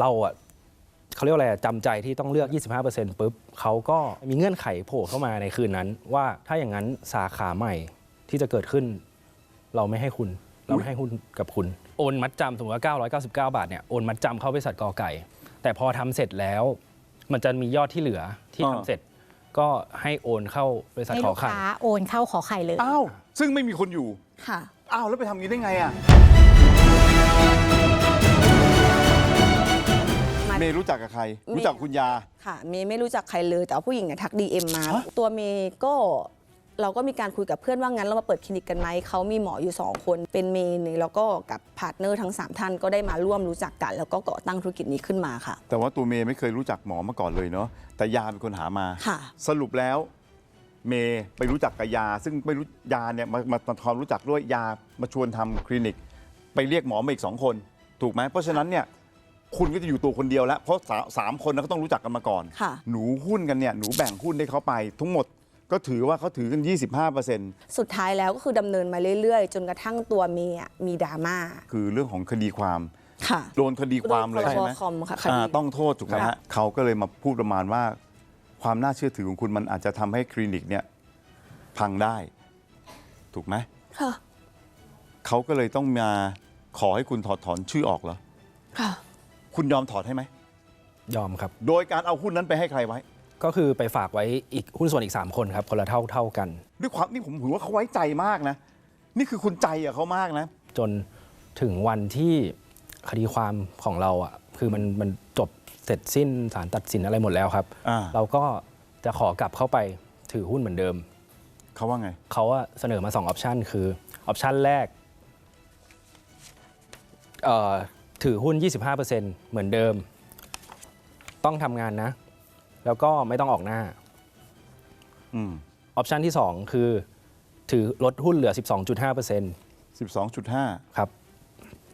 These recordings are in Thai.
เราอะเขาเรียกว่าอะไรอะจำใจที่ต้องเลือก 25%ปุ๊บเขาก็มีเงื่อนไขโผล่เข้ามาในคืนนั้น ว่าถ้าอย่างนั้นสาขาใหม่ที่จะเกิดขึ้น เราไม่ให้คุณ เราไม่ให้หุ้นกับคุณ โอนมัดจำสมมติว่า 999 บาทเนี่ยโอนมัดจำเข้าบริษัทกอไก่ แต่พอทำเสร็จแล้ว มันจะมียอดที่เหลือที่อ่าทำเสร็จ ก็ให้โอนเข้าบริษัทให้ขลูอกไข่ค้าโอนเข้าขอไข่เลยอ้าว ซึ่งไม่มีคนอยู่ ค่ะ อ้าว แล้วไปทำงี้ได้ไงอะ เมย์รู้จักกับใครเมย์รู้จักคุณยา ค่ะ เมย์ไม่รู้จักใครเลย แต่ว่าผู้หญิงเนี่ยทักดีเอ็มมาฮะตัวเมย์ก็เราก็มีการคุยกับเพื่อนว่างั้นเรามาเปิดคลินิกกันไหมเขามีหมออยู่ 2 คนเป็นเมย์เนี่ยแล้วก็กับพาร์ทเนอร์ทั้ง 3 ท่านก็ได้มาร่วมรู้จักกัน แล้วก็ก่อตั้งธุรกิจนี้ขึ้นมาค่ะ แต่ว่าตัวเมย์ไม่เคยรู้จักหมอมาก่อนเลยเนาะแต่ยาเป็นคนหามาค่ะ สรุปแล้ว เมย์ไปรู้จักกับยา ซึ่งไม่รู้ยาเนี่ยมามามาทำรู้จักด้วยยามาชวนทำคลินิก ไปเรียกหมอมาอีกสองคน ถูกไหมเพราะฉะนั้นเนี่ย คุณก็จะอยู่ตัวคนเดียวแล้ว เพราะสาสามคนนะก็ต้องรู้จักกันมาก่อน ค่ะ หนูหุ้นกันเนี่ยหนูแบ่งหุ้นให้เขาไป ทั้งหมดก็ถือว่าเขาถือกัน 25%สุดท้ายแล้วก็คือดำเนินมาเรื่อยๆ จนกระทั่งตัวเมย์อะมีดราม่าคือเรื่องของคดีความ ค่ะ โดนคดีความเลยโดนใช่ไหมพรบคอมค่ะคดี อ่าต้องโทษถูกไหมค่ะฮะเขาก็เลยมาพูดประมาณว่า ความน่าเชื่อถือของคุณมันอาจจะทำให้คลินิกเนี่ยพังได้ ถูกไหมค่ะ เขาก็เลยต้องมาขอให้คุณถอดถอนชื่อออกเหรอ ค่ะ คุณยอมถอดให้ไหม ยอมครับ โดยการเอาหุ้นนั้นไปให้ใครไว้ ก็คือไปฝากไว้อีกหุ้นส่วนอีก 3 คนครับ คนละเท่าเท่ากัน ด้วยความนี่ผมถือว่าเขาไว้ใจมากนะ นี่คือคุณใจอะเขามากนะ จนถึงวันที่คดีความของเราอะคือมันมันจบเสร็จสิ้นศาลตัดสินอะไรหมดแล้วครับ อ่า เราก็จะขอกลับเข้าไปถือหุ้นเหมือนเดิม เขาว่าไง เขาอะเสนอมา2ออปชันคือออปชันแรกเอ่อ ถือหุ้น 25%เหมือนเดิม ต้องทำงานนะ แล้วก็ไม่ต้องออกหน้าอืมออปชันที่ 2 คือ ถือลดหุ้นเหลือ 12.5% 12.5 ครับ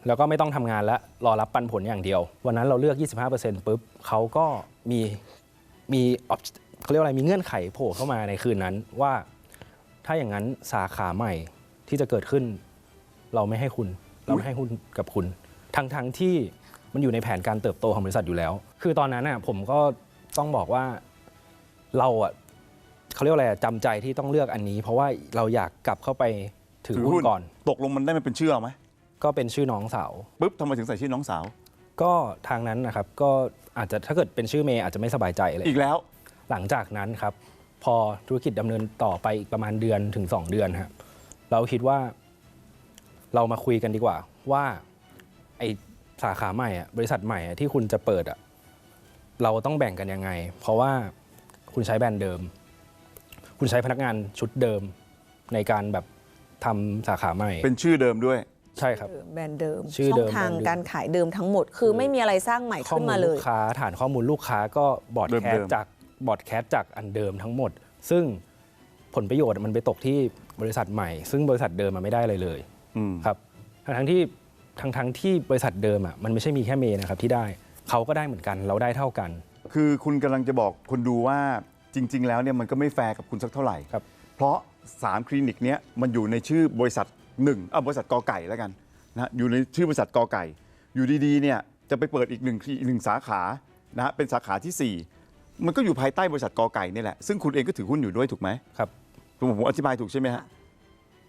แล้วก็ไม่ต้องทำงานและรอรับปันผลอย่างเดียว วันนั้นเราเลือก 25%ปุ๊บเขาก็มีมี op- เขาเรียกว่าอะไรมีเงื่อนไขโผล่เข้ามาในคืนนั้นว่าถ้าอย่างนั้นสาขาใหม่ที่จะเกิดขึ้น เราไม่ให้คุณ เราไม่ให้หุ้นกับคุณ ทั้งทั้งที่มันอยู่ในแผนการเติบโตของบริษัทอยู่แล้ว คือตอนนั้นน่ะผมก็ต้องบอกว่าเราอะเขาเรียกว่าอะไรอะจำใจที่ต้องเลือกอันนี้ เพราะว่าเราอยากกลับเข้าไปถือหุ้นก่อน ตกลงมันได้มันเป็นชื่อเอาไหมก็เป็นชื่อน้องสาว ปุ๊บทำไมถึงใส่ชื่อน้องสาว ก็ทางนั้นนะครับก็อาจจะถ้าเกิดเป็นชื่อเมย์อาจจะไม่สบายใจเลย อีกแล้ว หลังจากนั้นครับ พอธุรกิจดำเนินต่อไปอีกประมาณเดือนถึง 2 เดือนครับเราคิดว่าเรามาคุยกันดีกว่าว่า ไอสาขาใหม่อะบริษัทใหม่อะที่คุณจะเปิดอะเราต้องแบ่งกันยังไง เพราะว่าคุณใช้แบรนด์เดิม คุณใช้พนักงานชุดเดิมในการแบบทำสาขาใหม่เป็นชื่อเดิมด้วย ใช่ครับ แบรนด์เดิมชื่อเดิมช่องทางแบรนด์เดิม การขายเดิมทั้งหมด คือไม่มีอะไรสร้างใหม่ข้อขึ้นมูลมาเลลูย กค้าฐานข้อมูลลูกค้าก็บอร์ดแคสเดิมๆ จากบอร์ดแคสจากอันเดิมทั้งหมด ซึ่งผลประโยชน์มันไปตกที่บริษัทใหม่ ซึ่งบริษัทเดิมมันไม่ได้เลยเลย อืม ครับทั้งทั้งที่ ทั้งทั้งที่บริษัทเดิมอะมันไม่ใช่มีแค่เมย์นะครับที่ได้เขาก็ได้เหมือนกันเราได้เท่ากัน คือคุณกำลังจะบอกคนดูว่าจริง ๆ แล้วเนี่ยมันก็ไม่แฟร์กับคุณสักเท่าไหร่ครับ เพราะสามคลินิกเนี้ยมันอยู่ในชื่อบริษัทหนึ่งอะบริษัทกอไก่แล้วกันนะฮะอยู่ในชื่อบริษัทกอไก่ อยู่ดีๆเนี่ยจะไปเปิดอีกหนึ่งอีกหนึ่งสาขานะฮะเป็นสาขาที่สี่มันก็อยู่ภายใต้บริษัทกอไก่นี่แหละซึ่งคุณเองก็ถือหุ้นอยู่ด้วยถูกไหมครับผมผมอธิบายถูกใช่ไหมฮะ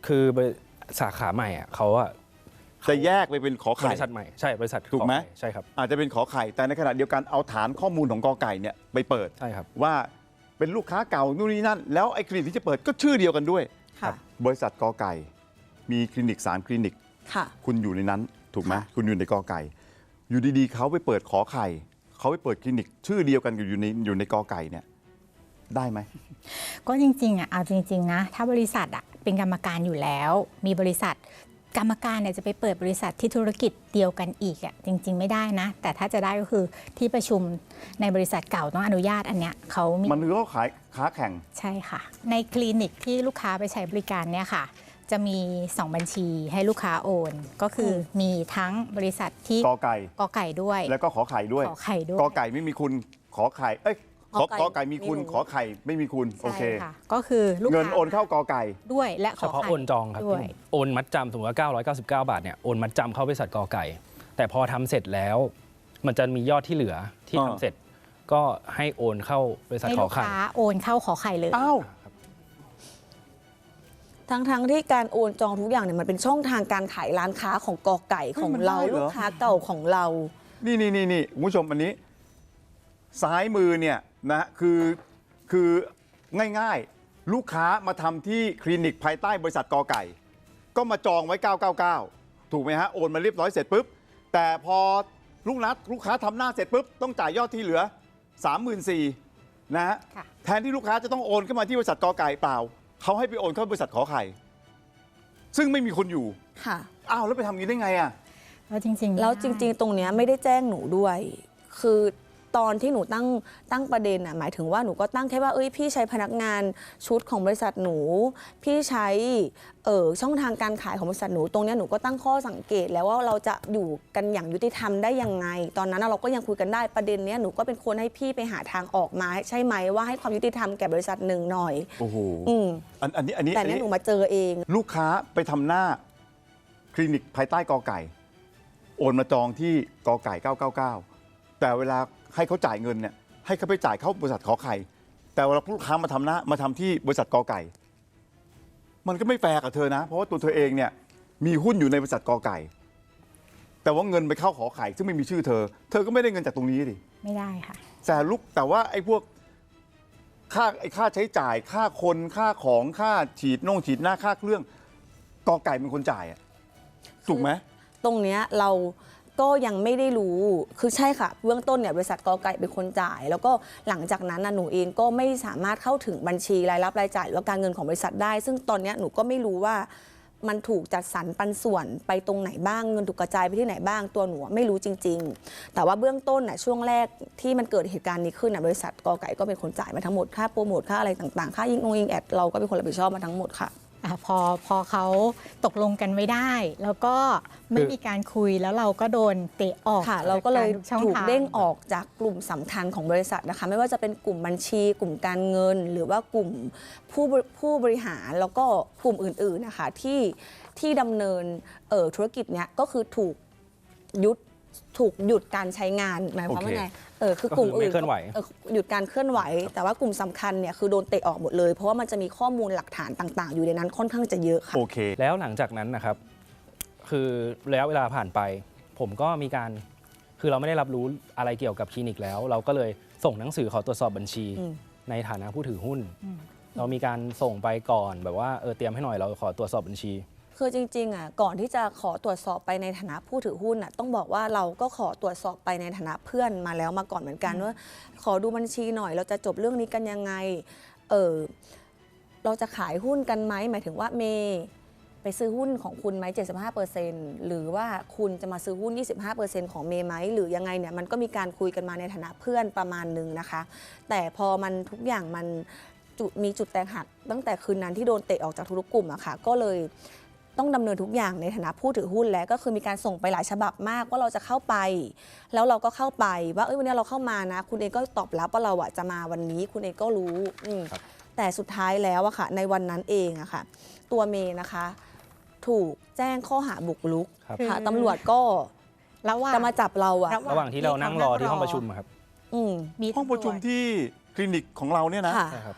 คือบริสาขาใหม่อะเขาอะ จะแยกไปเป็นขอบไข่ริษัทใหม่ใช่บริษัทถูกไหม ขอข่ใช่ครับ อาจจะเป็นขอไข่ แต่ในขณะเดียวกันเอาฐานข้อมูลของกอไก่เนี่ยไปเปิด ใช่ครับ ว่าเป็นลูกค้าเก่านู่นนี่นั่น แล้วไอ้คลินิกที่จะเปิดก็ชื่อเดียวกันด้วย ค่ะ บริษัทกอไก่ มีคลินิกสามคลินิก ค่ะ คุณอยู่ในนั้นถูกไหมค่ะคุณอยู่ในกอไก่ อยู่ดีๆเขาไปเปิดขอไข่ เขาไปเปิดคลินิก ชื่อเดียวกันอยู่ในอยู่ในกอไก่เนี่ยได้ไหม ก็จริงๆอะเอาจริง ๆ นะ ถ้าบริษัทอะเป็นกรรมการอยู่แล้ว มีบริษัท กรรมการเนี่ยจะไปเปิดบริษัทที่ธุรกิจเดียวกันอีกอะจริง ๆ ไม่ได้นะ แต่ถ้าจะได้ก็คือที่ประชุมในบริษัทเก่าต้องอนุญาตอันเนี้ยเขามีมันคือเขาขายค้าแข่ง ใช่ค่ะ ในคลินิกที่ลูกค้าไปใช้บริการเนี่ยค่ะ จะมี 2 บัญชีให้ลูกค้าโอน ก็คืออมีทั้งบริษัทที่กอไก่กอไก่ด้วย แล้วก็ขอไข่ด้วยขอไข่ด้วย กอไก่ไม่มีคุณขอไข่เอ้ย ขอขอไก่กอไก่มีคุณไม่รู้ขอไข่ไม่มีคุณ โอเคใช่ค่ะก็คือลูกเงินค้าโอนเข้ากอไก่ด้วยและขเฉอพาะไข่โอนจองครับด้วยโอนมัดจำสมมติว่า999 บาทเนี่ยโอนมัดจำเข้าบริษัทกอไก่ แต่พอทำเสร็จแล้ว มันจะมียอดที่เหลือที่อ่าทำเสร็จ ก็ให้โอนเข้าบริษัทให้ขลูอกไข่ค้าโอนเข้าขอไข่เลยอ้าวทั้งทั้งๆที่การโอนจองทุกอย่างเนี่ยมันเป็นช่องทางการขายร้านค้าของกอไก่ของเราเฮ้ยมันได้เหรอลูกค้าเก่าของเรา นี่นี่นี่นี่คุณผู้ชมอันนี้ ซ้ายมือเนี่ย นะคือคือง่ายๆ ลูกค้ามาทำที่คลินิกภายใต้บริษัทกอไก่ ก็มาจองไว้ 999 ถูกไหมฮะ โอนมาเรียบร้อยเสร็จปุ๊บ แต่พอลูกนัดลูกค้าทำหน้าเสร็จปุ๊บ ต้องจ่ายยอดที่เหลือ 34,000นะฮะ ค่ะ แทนที่ลูกค้าจะต้องโอนเข้ามาที่บริษัทกอไก่เปล่า เขาให้ไปโอนเข้าบริษัทขอไข่ ซึ่งไม่มีคนอยู่ ค่ะ อ้าวแล้วไปทำอย่างนี้ได้ไงอะ แล้วจริงๆแล้วจริง ๆ ตรงเนี้ยไม่ได้แจ้งหนูด้วย คือ ตอนที่หนูตั้งตั้งประเด็นอะหมายถึงว่าหนูก็ตั้งแค่ว่าเอ้ยพี่ใช้พนักงานชุดของบริษัทหนู พี่ใช้เออช่องทางการขายของบริษัทหนูตรงเนี้ยหนูก็ตั้งข้อสังเกตแล้วว่าเราจะอยู่กันอย่างยุติธรรมได้ยังไง ตอนนั้นน่ะเราก็ยังคุยกันได้ประเด็นเนี้ยหนูก็เป็นคนให้พี่ไปหาทางออกมาใช่ไหมว่าให้ความยุติธรรมแก่บริษัทหนึ่งหน่อยโอ้โหอืมอันอันนี้อันนี้แต่อันเนี้ยนี้หนูมาเจอเอง ลูกค้าไปทำหน้าคลินิกภายใต้กอไก่ โอนมาจองที่กอไก่ 999 แต่เวลาให้เขาจ่ายเงินเนี่ยให้เขาไปจ่ายเข้าบริษัทขอไข่ แต่เวลาลูกค้ามาทำหน้ามาทำที่บริษัทกอไก่ มันก็ไม่แฟร์กับเธอนะ เพราะว่าตัวเธอเองเนี่ยมีหุ้นอยู่ในบริษัทกอไก่ แต่ว่าเงินไปเข้าขอไข่ซึ่งไม่มีชื่อเธอ เธอก็ไม่ได้เงินจากตรงนี้ดิไม่ได้ค่ะ แต่ลูกแต่ว่าไอ้พวกค่าไอ้ค่าใช้จ่ายค่าคนค่าของค่าฉีดน่งฉีดหน้าค่าเครื่องกอไก่เป็นคนจ่ายอะถูกไหม ตรงเนี้ยเรา ก็ยังไม่ได้รู้ คือใช่ค่ะ เบื้องต้นเนี่ยบริษัทกอไก่เป็นคนจ่าย แล้วก็หลังจากนั้นนะหนูเองก็ไม่สามารถเข้าถึงบัญชีรายรับรายจ่ายหรือว่าการเงินของบริษัทได้ ซึ่งตอนนี้หนูก็ไม่รู้ว่ามันถูกจัดสรรปันส่วนไปตรงไหนบ้างเงินถูกกระจายไปที่ไหนบ้างตัวหนูไม่รู้จริง ๆ แต่ว่าเบื้องต้นน่ะช่วงแรกที่มันเกิดเหตุการณ์นี้ขึ้นน่ะบริษัทกอไก่ก็เป็นคนจ่ายมาทั้งหมดค่าโปรโมทค่าอะไรต่างๆ ค่ายิงงยิงแอดเราก็เป็นคนรับผิดชอบมาทั้งหมดค่ะ อะพอพอเขาตกลงกันไม่ได้ แล้วก็ไม่คือมีการคุยแล้วเราก็โดนเตะออกค่ะ เราก็เลยจากทุช่องถูกทางเด้งออกจากกลุ่มสำคัญของบริษัทนะคะ ไม่ว่าจะเป็นกลุ่มบัญชี กลุ่มการเงิน หรือว่ากลุ่มผู้บริผู้บริหารแล้วก็กลุ่มอื่นๆนะคะที่ที่ดำเนินเอ่อธุรกิจเนี้ยก็คือถูกยุด ถูกหยุดการใช้งานหมายความว่าโอเคไงเออคือกลุ่มก็คือไม่อื่นเคลื่อนไหวเออหยุดการเคลื่อนไหว แต่ว่ากลุ่มสำคัญเนี่ยคือโดนเตะออกหมดเลย เพราะว่ามันจะมีข้อมูลหลักฐานต่าง ๆ อยู่ในนั้นค่อนข้างจะเยอะค่ะโอเค แล้วหลังจากนั้นนะครับ คือระยะเวลาผ่านไป ผมก็มีการคือเราไม่ได้รับรู้อะไรเกี่ยวกับคลินิกแล้ว เราก็เลยส่งหนังสือขอตรวจสอบบัญชีอืมในฐานะผู้ถือหุ้นอืมเรามีการส่งไปก่อนแบบว่าเออเตรียมให้หน่อยเราขอตรวจสอบบัญชี คือจริงๆอะก่อนที่จะขอตรวจสอบไปในฐานะผู้ถือหุ้นอะต้องบอกว่าเราก็ขอตรวจสอบไปในฐานะเพื่อนมาแล้วมาก่อนเหมือนกันว่า ขอดูบัญชีหน่อย เราจะจบเรื่องนี้กันยังไงเออเราจะขายหุ้นกันไหมหมายถึงว่าเมย์ไปซื้อหุ้นของคุณไหม 75%หรือว่าคุณจะมาซื้อหุ้น 25%ของเมย์ไหม หรือยังไงเนี่ย มันก็มีการคุยกันมาในฐานะเพื่อนประมาณหนึงนะคะ แต่พอมันทุกอย่างมันจุดมีจุดแตกหักตั้งแต่คืนนั้นที่โดนเตะออกจากทุกๆกลุ่มอะค่ะ ก็เลย ต้องดำเนินทุกอย่างในฐานะผู้ถือหุ้นแล้วก็คือมีการส่งไปหลายฉบับมากว่าเราจะเข้าไป แล้วเราก็เข้าไปว่าเอ้ยวันนี้เราเข้ามานะ คุณเองก็ตอบรับว่าเราอะจะมาวันนี้ คุณเองก็รู้อืมครับแต่สุดท้ายแล้วอะค่ะ ในวันนั้นเองอะค่ะ ตัวเมย์นะคะ ถูกแจ้งข้อหาบุกรุกครับค่ะตำรวจก็ระหว่างจะมาจับเราอะระระหว่างที่เรานั่งรอที่ห้องประชุมอะครับอืมมีห้องประชุมที่คลินิกของเราเนี่ยนะค่ะใช่ครับ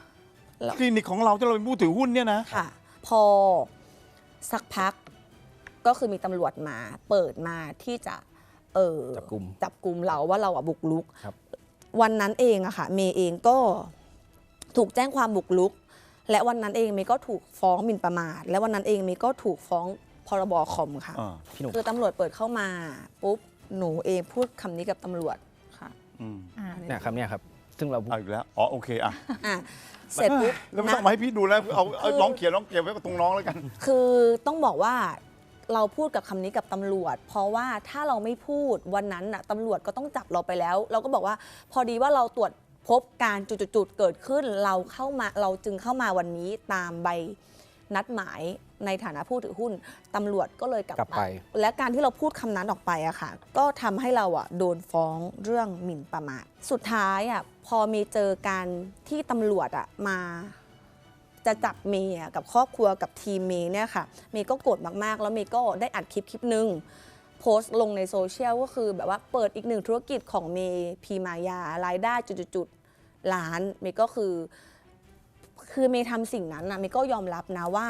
แล้วคลินิกของเราที่เราเป็นผู้ถือหุ้นเนี่ยนะค่ะพอ สักพักก็คือมีตำรวจมา เปิดมาที่จะเออจับกุมจับกลุ่มเราว่าเราอะบุกรุก ครับ วันนั้นเองอะค่ะ เมย์เองก็ถูกแจ้งความบุกรุก และวันนั้นเองเมย์ก็ถูกฟ้องหมิ่นประมาท และวันนั้นเองเมย์ก็ถูกฟ้องพรบคอมค่ะ อ่าพี่หนุ่มคือตำรวจเปิดเข้ามาปุ๊บหนูเองพูดคำนี้กับตำรวจค่ะ อืม อ่า เนี่ยครับเนี่ยครับ ซึ่งเราเอาอีกแล้ว อ๋อโอเคอะอะเสร็จปุ๊บแล้วไม่นะ ต้องมาให้พี่ดูแล้วเอาเอาน้องเขียนน้องเก็บไว้กับตรงน้องแล้วกัน คือต้องบอกว่าเราพูดกับคำนี้กับตำรวจ เพราะว่าถ้าเราไม่พูดวันนั้นน่ะตำรวจก็ต้องจับเราไปแล้ว เราก็บอกว่าพอดีว่าเราตรวจพบการจุดๆๆเกิดขึ้น เราเข้ามาเราจึงเข้ามาวันนี้ตามใบ นัดหมายในฐานะผู้ถือหุ้นตำรวจก็เลยกลับกลับไป และการที่เราพูดคำนั้นออกไปอะค่ะ ก็ทำให้เราอะโดนฟ้องเรื่องหมิ่นประมาทสุดท้ายอะพอมีเจอการที่ตำรวจอะมา จะจับเมย์อะกับครอบครัวกับทีมเมย์เนี่ยค่ะ เมย์ก็โกรธมากๆ แล้วเมย์ก็ได้อัดคลิปคลิปหนึ่งโพสต์ลงในโซเชียลก็คือแบบว่าเปิดอีกหนึ่งธุรกิจของเมย์พีมายารายได้จุดๆๆล้านเมย์ก็คือ คือเมย์ทำสิ่งนั้นนะเมย์ก็ยอมรับนะว่า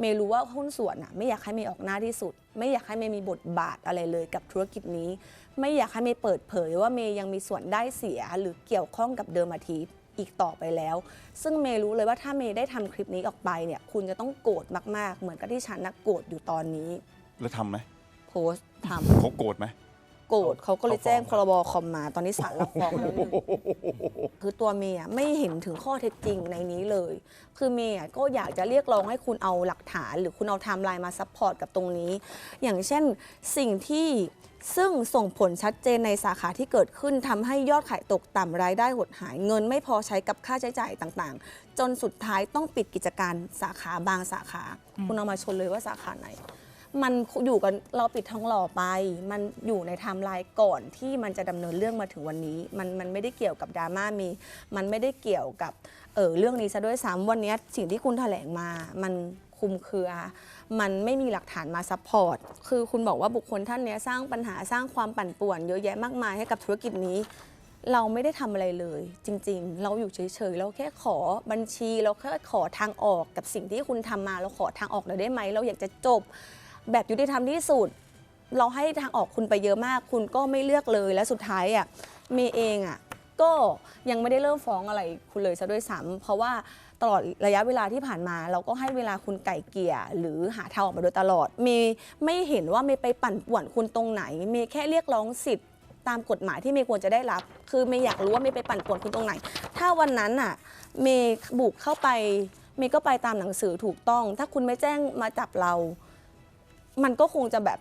เมย์รู้ว่าหุ้นส่วนน่ะไม่อยากให้เมย์ออกหน้าที่สุด ไม่อยากให้เมย์มีบทบาทอะไรเลยกับธุรกิจนี้ ไม่อยากให้เมย์เปิดเผยว่าเมย์ยังมีส่วนได้เสียหรือเกี่ยวข้องกับเดิมอาทิตย์อีกต่อไปแล้ว ซึ่งเมย์รู้เลยว่าถ้าเมย์ได้ทำคลิปนี้ออกไปเนี่ย คุณจะต้องโกรธมากๆ เหมือนกับที่ฉันนักโกรธอยู่ตอนนี้ แล้วทำไหมโพสต์ทำเขาโกรธไหม โกรธเขาก็เลยแจ้งเขาพฟ้องรบคอมมาตอนนี้ศาลรับฟ้องแล้วหนึ่งคือตัวเมย์อะไม่เห็นถึงข้อเท็จจริงในนี้เลย คือเมย์อะก็อยากจะเรียกร้องให้คุณเอาหลักฐาน หรือคุณเอาไทม์ไลน์มาซัพพอร์ตกับตรงนี้ อย่างเช่นสิ่งที่ซึ่งส่งผลชัดเจนในสาขาที่เกิดขึ้นทำให้ยอดขายตกต่ำรายได้หดหายเงินไม่พอใช้กับค่าใช้จ่ายต่างๆ จนสุดท้ายต้องปิดกิจการสาขาบางสาขา คุณเอามาชนเลยว่าสาขาไหน มันอยู่กันเราปิดทองหล่อไป มันอยู่ในไทม์ไลน์ก่อนที่มันจะดำเนินเรื่องมาถึงวันนี้ มันมันไม่ได้เกี่ยวกับดราม่ามี มันไม่ได้เกี่ยวกับเออเรื่องนี้ซะด้วยซ้ำวันนี้สิ่งที่คุณแถลงมา มันคุมเครือ มันไม่มีหลักฐานมาซัพพอร์ต คือคุณบอกว่าบุคคลท่านนี้สร้างปัญหาสร้างความปั่นป่วน เยอะแยะมากมายให้กับธุรกิจนี้ เราไม่ได้ทำอะไรเลย จริง ๆ เราอยู่เฉยๆ เราแค่ขอบัญชี เราแค่ขอทางออกกับสิ่งที่คุณทำมา เราขอทางออกหน่อยได้ไหม เราอยากจะจบ แบบยุติธรรมที่สุด เราให้ทางออกคุณไปเยอะมาก คุณก็ไม่เลือกเลยและสุดท้ายอะเมย์เองอะก็ยังไม่ได้เริ่มฟ้องอะไรคุณเลยซะด้วยซ้ำเพราะว่าตลอดระยะเวลาที่ผ่านมา เราก็ให้เวลาคุณไก่เกี่ยหรือหาทางออกมาโดยตลอด เมย์ไม่เห็นว่าเมย์ไปปั่นป่วนคุณตรงไหน เมย์แค่เรียกร้องสิทธิ์ตามกฎหมายที่เมย์ควรจะได้รับ คือเมย์อยากรู้ว่าเมย์ไปปั่นป่วนคุณตรงไหน ถ้าวันนั้นอะเมย์บุกเข้าไป เมย์ก็ไปตามหนังสือถูกต้อง ถ้าคุณไม่แจ้งมาจับเรา มันก็คงจะแบบ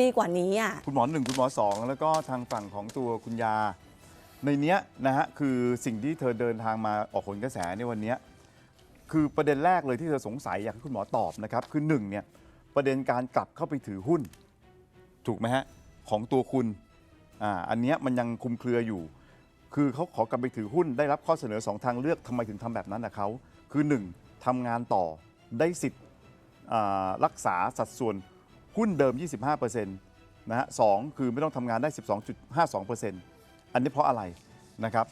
ดีกว่านี้อะ คุณหมอหนึ่งคุณหมอสองแล้วก็ทางฝั่งของตัวคุณยา ในเนี้ยนะฮะคือสิ่งที่เธอเดินทางมาออกผลกระแสในวันเนี้ยคือประเด็นแรกเลยที่เธอสงสัยอยากให้คุณหมอตอบนะครับ คือหนึ่งเนี่ยประเด็นการกลับเข้าไปถือหุ้น ถูกไหมฮะ ของตัวคุณอ่าอันเนี้ยมันยังคลุมเครืออยู่ คือเขาขอกลับไปถือหุ้นได้รับข้อเสนอสองทางเลือกทำไมถึงทำแบบนั้นนะเขาคือหนึ่งทำงานต่อได้สิทธิ์อ่ารักษาสัดส่วน หุ้นเดิม 25%นะฮะสองคือไม่ต้องทำงานได้ 12.52%อันนี้เพราะอะไรนะครับ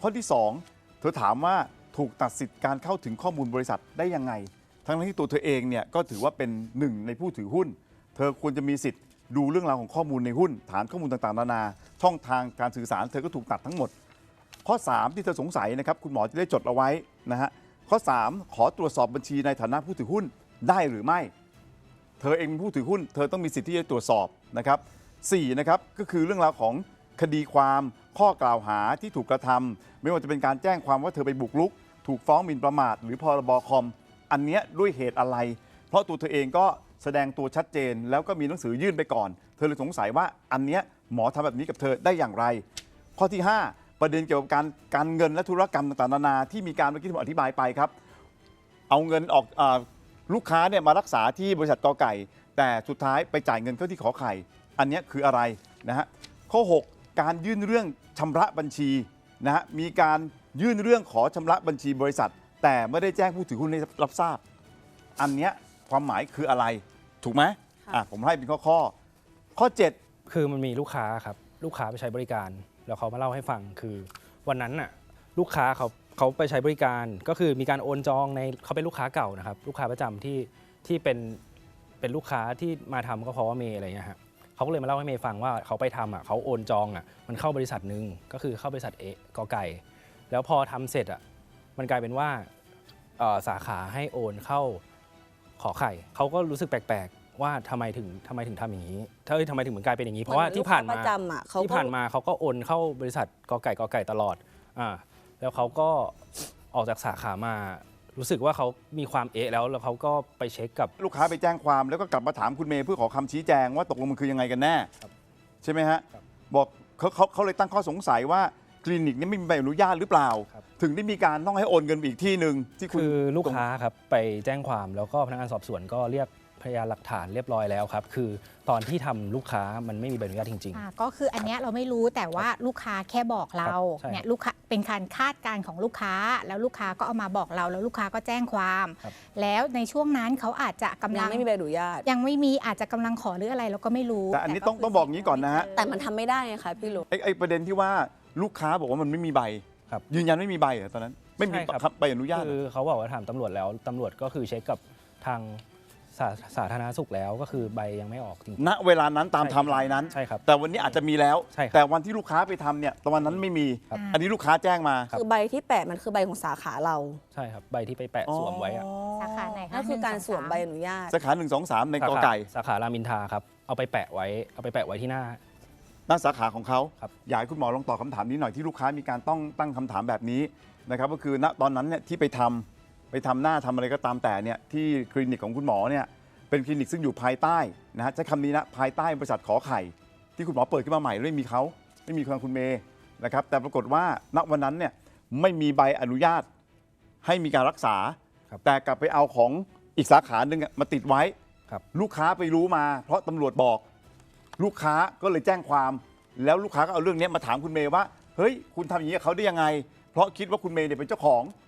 ข้อที่ 2 เธอถามว่าถูกตัดสิทธิ์การเข้าถึงข้อมูลบริษัทได้ยังไง ทั้งที่ตัวเธอเองเนี่ยก็ถือว่าเป็นหนึ่งในผู้ถือหุ้น เธอควรจะมีสิทธิ์ดูเรื่องราวของข้อมูลในหุ้น ฐานข้อมูลต่างๆ นานา ช่องทางการสื่อสารเธอก็ถูกตัดทั้งหมด ข้อ 3 ที่เธอสงสัยนะครับคุณหมอจะได้จดเอาไว้นะฮะข้อ 3 ขอตรวจสอบบัญชีในฐานะผู้ถือหุ้นได้หรือไม่ เธอเองเป็นผู้ถือหุ้น เธอต้องมีสิทธิ์ที่จะตรวจสอบนะครับสี่นะครับก็คือเรื่องราวของคดีความข้อกล่าวหาที่ถูกกระทำไม่ว่าจะเป็นการแจ้งความว่าเธอไปบุกรุก ถูกฟ้องหมิ่นประมาท หรือพรบคอม อันเนี้ยด้วยเหตุอะไร เพราะตัวเธอเองก็แสดงตัวชัดเจน แล้วก็มีหนังสือยื่นไปก่อน เธอเลยสงสัยว่าอันเนี้ยหมอทำแบบนี้กับเธอได้อย่างไร ข้อที่ 5 ประเด็นเกี่ยวกับการการเงินและธุรกรรมต่างๆนานาที่มีการเมื่อกี้ที่ผมอธิบายไปครับ เอาเงินออกอ ลูกค้าเนี่ยมารักษาที่บริษัทกอไก่ แต่สุดท้ายไปจ่ายเงินเข้าที่ขอไข่ อันเนี้ยคืออะไรนะฮะข้อ 6 การยื่นเรื่องชำระบัญชีนะฮะมีการยื่นเรื่องขอชำระบัญชีบริษัท แต่ไม่ได้แจ้งผู้ถือหุ้นให้รับทราบ อันเนี้ยความหมายคืออะไรถูกไหมค่ะ อะผมให้เป็นข้อข้อข้อ 7 คือมันมีลูกค้าครับ ลูกค้าไปใช้บริการ แล้วเขามาเล่าให้ฟังคือ วันนั้นน่ะลูกค้าเขา เขาไปใช้บริการก็คือมีการโอนจองในเขาเป็นลูกค้าเก่านะครับ ลูกค้าประจำที่ที่เป็นเป็นลูกค้าที่มาทำก็เพราะว่าเมย์อะไรเงี้ยฮะเขาก็เลยมาเล่าให้เมย์ฟังว่าเขาไปทำอะเขาโอนจองอะมันเข้าบริษัทหนึ่งก็คือเข้าบริษัทเอกอไก่ แล้วพอทำเสร็จอะมันกลายเป็นว่าเอ่อสาขาให้โอนเข้าขอไข่เขาก็รู้สึกแปลกๆ ว่าทำไมถึงทำไมถึงทำอย่างนี้ถ้าเอ้ยทำไมถึงเหมือนกลายเป็นอย่างนี้ เพราะว่าที่ผ่านเหมืมาอนลูกค้าประจำอะเขาก็ที่ผ่านมาเขาก็โอนเข้าบริษัทกอไก่กอไก่ตลอดอ่า แล้วเขาก็ออกจากสาขามา รู้สึกว่าเขามีความเอะแล้วแล้วเขาก็ไปเช็คกับลูกค้าไปแจ้งความแล้วก็กลับมาถามคุณเมย์เพื่อขอคำชี้แจงว่าตกลงมันคือยังไงกันแน่ครับใช่ไหมฮะครับบอกเขาเขาเขาเลยตั้งข้อสงสัยว่าคลินิกนี้ไม่มีใบอนุญาตหรือเปล่าครับถึงได้มีการต้องให้โอนเงินไปอีกที่หนึ่งที่คุณคือลูกค้าครับไปแจ้งความแล้วก็พนักงานสอบสวนก็เรียก พยานหลักฐานเรียบร้อยแล้วครับ คือตอนที่ทำลูกค้ามันไม่มีใบอนุญาตจริง อ่าก็คืออันเนี้ยเราไม่รู้แต่ว่าลูกค้าแค่บอกเราครับใช่ เนี่ยลูกค้าเป็นการคาดการณ์ของลูกค้า แล้วลูกค้าก็เอามาบอกเรา แล้วลูกค้าก็แจ้งความครับแล้วในช่วงนั้นเขาอาจจะกำยัลังงไม่มีใบอนุญาต ยังไม่มีอาจจะกำลังขอหรืออะไรเราก็ไม่รู้ แต่อันนี้ต้องคืต้องบอกงี้ก่อนนะฮะ แต่มันทำไม่ได้ไงคะพี่ลุงไอ้ไอ้ประเด็นที่ว่าลูกค้าบอกว่ามันไม่มีใบ ครับยืนยันไม่มีใบเหรอตอนนั้น ไม่มีใช่ครับครับใบอนุญาตคือเขาบอกว่าถามตำรวจแล้วตำรวจก็คือเช็คกับทาง สาสาธารณสุขแล้วก็คือใบยังไม่ออกจริง ณเวลานั้นตามใช่ไทม์ไลน์นั้น ใช่ครับแต่วันนี้อาจจะมีแล้ว ใช่ครับแต่วันที่ลูกค้าไปทำเนี่ยตอนนั้นไม่มี ครับอันนี้ลูกค้าแจ้งมาคือใบที่แปะมันคือใบของสาขาเราใช่ครับ ใบที่ไปแปะสวมไว้อะสาขาไหนคะนั่นคือการหนึ่งสวมใบอนุญาต สาขาหนึ่งสองสามในสากอขาไก่สาขารามินทราครับ เอาไปแปะไว้ เอาไปแปะไว้ที่หน้า หน้าสาขาของเขาครับ อยากให้คุณหมอลองตอบคำถามนี้หน่อยที่ลูกค้ามีการต้องตั้งคำถามแบบนี้นะครับก็คือณตอนนั้นเนี่ยที่ไปทำ ไปทำหน้าทำอะไรก็ตามแต่เนี่ยที่คลินิกของคุณหมอเนี่ยเป็นคลินิกซึ่งอยู่ภายใต้นะฮะใช้คำนี้นะภายใต้บริษัทขอไข่ ที่คุณหมอเปิดขึ้นมาใหม่ไม่มีเขาไม่มีทางคุณเมย์นะครับแต่ปรากฏว่าณวันนั้นเนี่ยไม่มีใบอนุญาต ให้มีการรักษา ครับแต่กลับไปเอาของอีกสาขาหนึ่งอะมาติดไว้ ครับ ลูกค้าไปรู้มา เพราะตำรวจบอก ลูกค้าก็เลยแจ้งความ แล้วลูกค้าก็เอาเรื่องนี้มาถามคุณเมย์ว่า เฮ้ย คุณทำอย่างนี้กับเขาได้ยังไง เพราะคิดว่าคุณเมย์เนี่ยเป็นเจ้าของใช่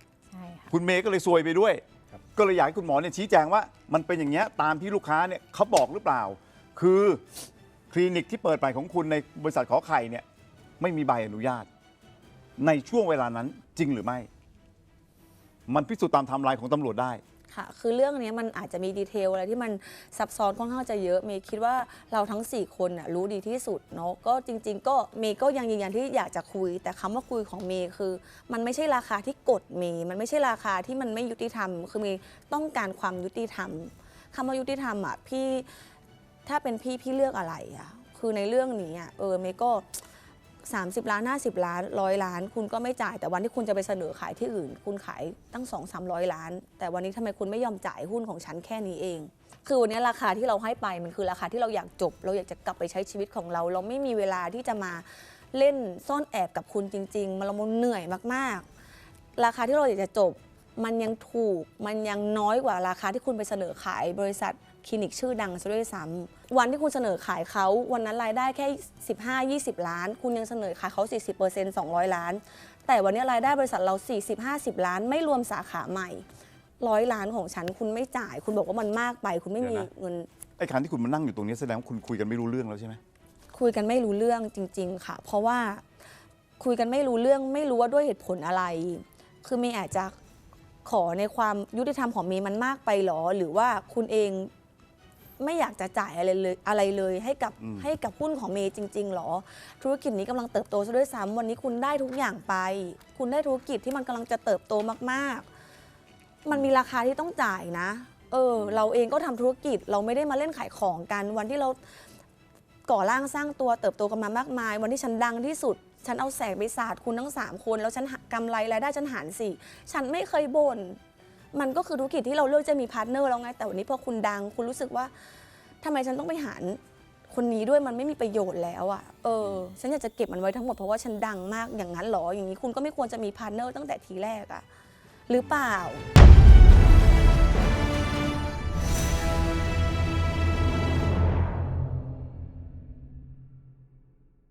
ค่ะคุณเมย์ก็เลยซวยไปด้วยครับก็เลยอยากให้คุณหมอเนี่ยชี้แจงว่ามันเป็นอย่างเงี้ยตามที่ลูกค้าเนี่ยเขาบอกหรือเปล่า คือคลินิกที่เปิดใหม่ของคุณในบริษัทขอไข่เนี่ยไม่มีใบอนุญาต ในช่วงเวลานั้นจริงหรือไม่ มันพิสูจน์ตามไทม์ไลน์ของตำรวจได้ ค่ะ คือเรื่องนี้มันอาจจะมีดีเทลอะไรที่มันซับซ้อนค่อนข้างจะเยอะเมย์คิดว่าเราทั้ง 4 คนน่ะรู้ดีที่สุดเนาะก็จริง ๆ ก็เมย์ก็ยังยืนยันที่อยากจะคุย แต่คำว่าคุยของเมย์คือ มันไม่ใช่ราคาที่กดเมย์มันไม่ใช่ราคาที่มันไม่ยุติธรรม คือเมย์ต้องการความยุติธรรมคำว่ายุติธรรมอะพี่ถ้าเป็นพี่พี่เลือกอะไรอะคือในเรื่องนี้อะเออเมย์ก็ 30 ล้าน 50 ล้านร้อยล้าน คุณก็ไม่จ่ายแต่วันที่คุณจะไปเสนอขายที่อื่น คุณขายตั้ง 2 3 0 0 ล้าน แต่วันนี้ทำไมคุณไม่ยอมจ่ายหุ้นของฉันแค่นี้เอง คือวันนี้ราคาที่เราให้ไปมันคือราคาที่เราอยากจบ เราอยากจะกลับไปใช้ชีวิตของเรา เราไม่มีเวลาที่จะมาเล่นซ่อนแอบกับคุณจริง ๆ มันเราเหนื่อยมากๆ ราคาที่เราอยากจะจบ มันยังถูกมันยังน้อยกว่าราคาที่คุณไปเสนอขายบริษัท คลินิกชื่อดังซะด้วยซ้ำวันที่คุณเสนอขายเขาวันนั้นรายได้แค่ 15-20 ล้าน คุณยังเสนอขายเขา 40% 200 ล้าน แต่วันนี้รายได้บริษัทเรา 40-50 ล้าน ไม่รวมสาขาใหม่ร้อยล้านของฉันคุณไม่จ่าย คุณบอกว่ามันมากไป คุณไม่มีเดี๋ยวนะเงินไอ้การที่คุณมานั่งอยู่ตรงนี้แสดงว่าคุณคุยกันไม่รู้เรื่องแล้วใช่ไหมคุยกันไม่รู้เรื่องจริง ๆ ค่ะ เพราะว่าคุยกันไม่รู้เรื่องไม่รู้ว่าด้วยเหตุผลอะไร คือเมย์อาจจะขอในความยุติธรรมของเมย์มันมากไปหรอ หรือว่าคุณเอง ไม่อยากจะจ่ายอะไรเลยอะไรเลยให้กับอืม ให้กับหุ้นของเมย์จริง ๆ หรอ ธุรกิจนี้กำลังเติบโตซะด้วยซ้ำวันนี้คุณได้ทุกอย่างไป คุณได้ธุรกิจที่มันกำลังจะเติบโตมากๆ มันมีราคาที่ต้องจ่ายนะ เออ เราเองก็ทำธุรกิจเราไม่ได้มาเล่นขายของกัน วันที่เราก่อร่างสร้างตัวเติบโตกันมามากมาย วันที่ฉันดังที่สุด ฉันเอาแสงไปสาดคุณทั้ง3คน แล้วฉันหากำไรรายได้ฉันหารสี่ ฉันไม่เคยบ่น มันก็คือธุรกิจที่เราเลือกจะมีพาร์ทเนอร์แล้วไง แต่วันนี้พอคุณดัง คุณรู้สึกว่าทำไมฉันต้องไปหารคนนี้ด้วยมันไม่มีประโยชน์แล้วอะเออ ฉันอยากจะเก็บมันไว้ทั้งหมดเพราะว่าฉันดังมากอย่างนั้นเหรอ อย่างนี้คุณก็ไม่ควรจะมีพาร์ทเนอร์ตั้งแต่ทีแรกอะหรือเปล่า